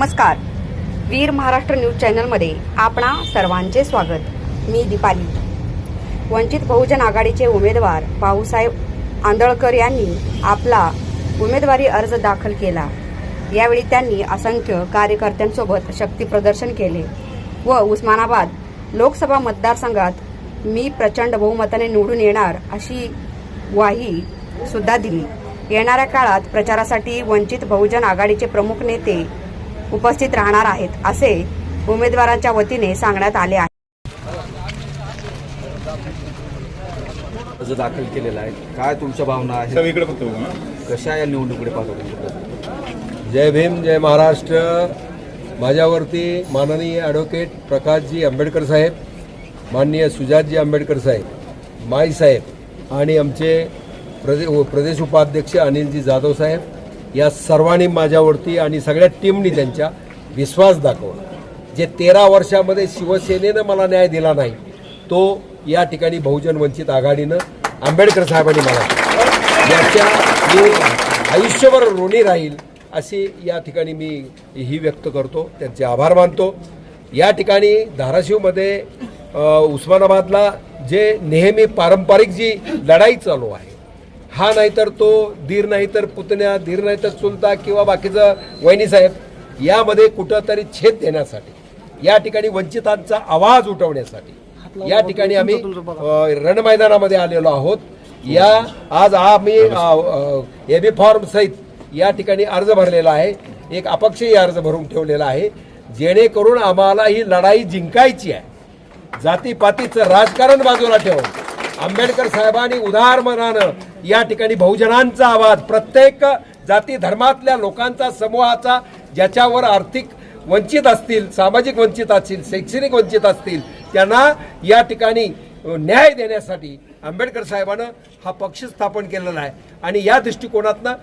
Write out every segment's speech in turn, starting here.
नमस्कार. वीर महाराष्ट्र न्यूज चॅनलमध्ये आपणा सर्वांचे स्वागत. मी दीपाली. वंचित बहुजन आघाडीचे उमेदवार भाऊसाहेब आंदळकर यांनी आपला उमेदवारी अर्ज दाखल केला. यावेळी त्यांनी असंख्य कार्यकर्त्यांसोबत शक्ती प्रदर्शन केले व उस्मानाबाद लोकसभा मतदारसंघात मी प्रचंड बहुमताने निवडून येणार अशी ग्वाही सुद्धा दिली. येणाऱ्या काळात प्रचारासाठी वंचित बहुजन आघाडीचे प्रमुख नेते उपस्थित राहणार आहेत असे उमेदवारांच्या वतीने सांगण्यात आले आहे. अर्ज दाखल केलेला आहे. काय तुमच्या भावना आहेत? सगळीकडे फक्त बघू. ना. कशा या निवडणुकीकडे पाहतो जय भीम जय महाराष्ट्र. माझ्यावरती माननीय ॲडव्होकेट प्रकाशजी आंबेडकर साहेब माननीय सुजातजी आंबेडकर साहेब माई साहेब आणि आमचे प्रदे प्रदेश उपाध्यक्ष अनिलजी जाधव साहेब या सर्वांनी माझ्यावरती आणि सगळ्या टीमनी त्यांच्या विश्वास दाखवला. जे तेरा वर्षामध्ये शिवसेनेनं मला न्याय दिला नाही तो या ठिकाणी बहुजन वंचित आघाडीनं आंबेडकर साहेबांनी मला याच्या मी आयुष्यभर ऋणी राहील अशी या ठिकाणी मी ही व्यक्त करतो त्यांचे आभार मानतो. या ठिकाणी धाराशिवमध्ये उस्मानाबादला जे नेहमी पारंपरिक जी लढाई चालू आहे हा नाहीतर तो धीर नाही तर पुतण्या धीर नाही तर चुलता किंवा बाकीचं वहिनीसाहेब यामध्ये कुठंतरी छेद देण्यासाठी या ठिकाणी वंचितांचा आवाज उठवण्यासाठी या ठिकाणी आम्ही रणमैदानामध्ये आलेलो आहोत. या आज आम्ही ए बी फॉर्म सहित या ठिकाणी अर्ज भरलेला आहे. एक अपक्षही अर्ज भरून ठेवलेला आहे. जेणेकरून आम्हाला ही लढाई जिंकायची आहे. जातीपातीचं राजकारण बाजूला ठेवून आंबेडकर साहेबांनी उदार मनानं या ठिकाणी बहुजनांचा आवाज प्रत्येक जाती धर्मातल्या लोकांचा समूहाचा ज्याच्यावर आर्थिक वंचित असतील सामाजिक वंचित असतील शैक्षणिक वंचित असतील त्यांना या ठिकाणी न्याय देण्यासाठी आंबेडकर साहेबानं हा पक्ष स्थापन केलेला आहे. आणि या दृष्टिकोनातनं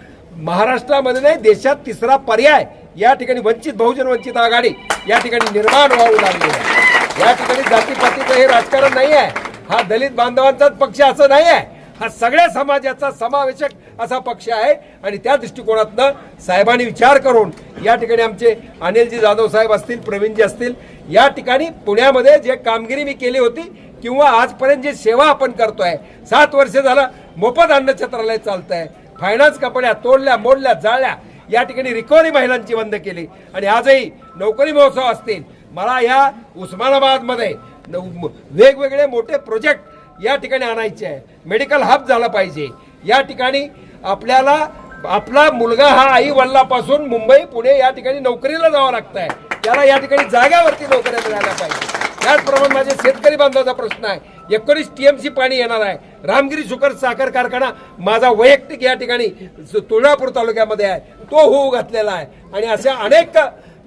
महाराष्ट्रामध्ये नाही देशात तिसरा पर्याय या ठिकाणी वंचित बहुजन वंचित आघाडी या ठिकाणी निर्माण व्हावं लागलेलं आहे. या ठिकाणी जातीपातीचं हे राजकारण नाही आहे हा दलित बांधवांचाच पक्ष असं नाही आहे हा सगळ्या समाजाचा समावेशक असा पक्ष आहे. आणि त्या दृष्टिकोनातनं साहेबांनी विचार करून या ठिकाणी आमचे अनिलजी जाधव साहेब असतील प्रवीणजी असतील या ठिकाणी पुण्यामध्ये जे कामगिरी मी केली होती किंवा आजपर्यंत जी सेवा आपण करतोय सात वर्ष झालं मोफत अन्न छत्रालय चालत आहे फायनान्स कंपन्या तोडल्या मोडल्या जाळल्या. या ठिकाणी रिकव्हरी महिलांची बंद केली. आणि आजही नोकरी महोत्सव असतील. मला या उस्मानाबादमध्ये वेगवेगळे मोठे प्रोजेक्ट या ठिकाणी आणायचे आहे. मेडिकल हब झाला पाहिजे. या ठिकाणी आपल्याला आपला मुलगा हा आई वडिलापासून मुंबई पुणे या ठिकाणी नोकरीला जावं लागत आहे त्याला या ठिकाणी जाग्यावरती नोकऱ्या मिळाल्या पाहिजे. त्याचप्रमाणे माझे शेतकरी बांधवाचा प्रश्न आहे. एकोणीस टीएमसी पाणी येणार आहे. रामगिरी शुकर साखर कारखाना माझा वैयक्तिक या ठिकाणी तुळजापूर तालुक्यामध्ये आहे. तो होऊ घातलेला आहे. आणि अशा अनेक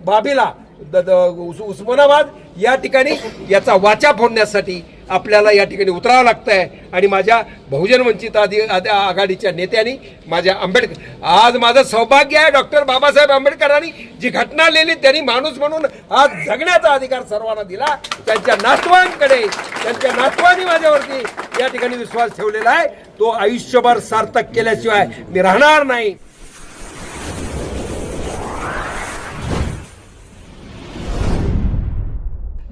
बाबीला उस्मानाबाद या ठिकाणी याचा वाचा फोडण्यासाठी आपल्याला या ठिकाणी उतरावं लागतं आहे आणि माझ्या बहुजन वंचित आधी आधी आघाडीच्या नेत्यांनी माझ्या आंबेडकर आज माझं सौभाग्य आहे डॉक्टर बाबासाहेब आंबेडकरांनी जी घटना लिहिली त्यांनी माणूस म्हणून आज जगण्याचा अधिकार सर्वांना दिला. त्यांच्या नातवांकडे त्यांच्या नातवांनी माझ्यावरती या ठिकाणी विश्वास ठेवलेला आहे. तो आयुष्यभर सार्थक केल्याशिवाय मी राहणार नाही.